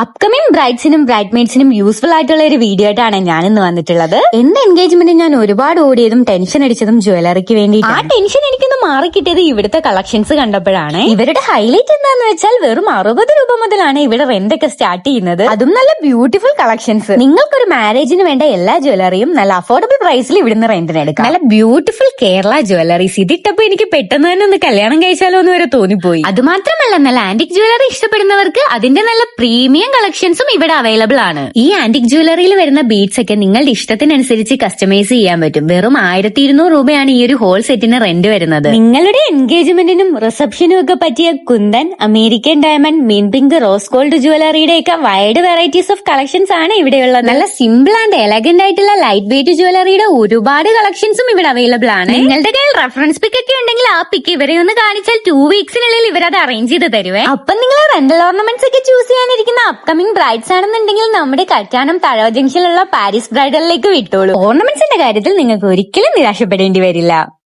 Upcoming ബ്രൈഡ്സിനും ബ്രൈഡ്മെയ്ഡ്സിനും useful ആയിട്ടുള്ള ഒരു video ആയിട്ടാണ് ഞാൻ ഇന്ന് വന്നിട്ടുള്ളത് എന്റെ എൻഗേജ്മെന്റ് ഞാൻ ഒരുപാട് ഓടിയതും ടെൻഷൻ അടിച്ചതും ജ്വല്ലറിക്ക് വേണ്ടി ആ ടെൻഷൻ എനിക്കൊന്ന് മാറിക്കിട്ടിയത് ഇവിടുത്തെ കളക്ഷൻസ് കണ്ടപ്പോഴാണ്. ഇവരുടെ ഹൈലൈറ്റ് എന്താന്ന് വെച്ചാൽ വെറും അറുപത് രൂപ മുതലാണ് ഇവിടെ റെന്റ് ഒക്കെ സ്റ്റാർട്ട് ചെയ്യുന്നത്. അതും നല്ല ബ്യൂട്ടിഫുൾ കളക്ഷൻസ് നിങ്ങൾക്കൊരു മാരേജിന് വേണ്ട എല്ലാ ജ്വല്ലറിയും നല്ല അഫോർഡബിൾ പ്രൈസിൽ ഇവിടുന്ന് റെന്റിന് എടുക്കാം. നല്ല ബ്യൂട്ടിഫുൾ കേരള ജ്വല്ലറീസ് ഇതിട്ടപ്പോ എനിക്ക് പെട്ടെന്ന് തന്നെ ഒന്ന് കല്യാണം കഴിച്ചാലോ എന്ന് വരെ തോന്നിപ്പോയി. അത് മാത്രമല്ല നല്ല ആന്റിക് ജ്വല്ലറി ഇഷ്ടപ്പെടുന്നവർക്ക് അതിന്റെ നല്ല പ്രീമിയം കളക്ഷൻസും ഇവിടെ അവൈലബിൾ ആണ്. ഈ ആന്റിക് ജ്വല്ലറിയിൽ വരുന്ന ബീഡ്സ് ഒക്കെ നിങ്ങളുടെ ഇഷ്ടത്തിനനുസരിച്ച് കസ്റ്റമൈസ് ചെയ്യാൻ പറ്റും. വെറും ആയിരത്തി ഇരുന്നൂറ് രൂപയാണ് ഈ ഒരു ഹോൾ സെറ്റിന് റെന്റ് വരുന്നത്. നിങ്ങളുടെ എൻഗേജ്മെന്റിനും റിസപ്ഷനും ഒക്കെ പറ്റിയ കുന്ദൻ അമേരിക്കൻ ഡയമണ്ട് മീൻ പിങ്ക് റോസ് ഗോൾഡ് ജ്വല്ലറിയുടെ ഒക്കെ വൈഡ് വെറൈറ്റീസ് ഓഫ് കളക്ഷൻസ് ആണ് ഇവിടെയുള്ളത്. നല്ല സിമ്പിൾ ആൻഡ് എലഗന്റ് ആയിട്ടുള്ള ലൈറ്റ് വെയിറ്റ് ജ്വല്ലറിയുടെ ഒരുപാട് കളക്ഷൻസും ഇവിടെ അവൈലബിൾ ആണ്. നിങ്ങളുടെ കയ്യിൽ റെഫറൻസ് പിക്ക് ഒക്കെ ഉണ്ടെങ്കിൽ ആ പിക്ക് ഇവരെ ഒന്ന് കാണിച്ചാൽ ടു വീക്സിനുള്ളിൽ ഇവർ അത് അറേഞ്ച് ചെയ്ത് തരുവേ. അപ്പൊ നിങ്ങൾ റെന്റൽ ഓർണമെന്റ്സ് ഒക്കെ ചൂസ് ചെയ്യാനിരിക്കുന്ന അപ്കമിംഗ് ബ്രൈഡ്സ് ആണെന്നുണ്ടെങ്കിൽ നമ്മുടെ കറ്റാനം തഴവ ജംഗ്ഷനിലുള്ള പാരീസ് ബ്രൈഡലിലേക്ക് വിട്ടോളൂ. ഓർണമെന്റ്സിന്റെ കാര്യത്തിൽ നിങ്ങൾക്ക് ഒരിക്കലും നിരാശപ്പെടേണ്ടി വരില്ല.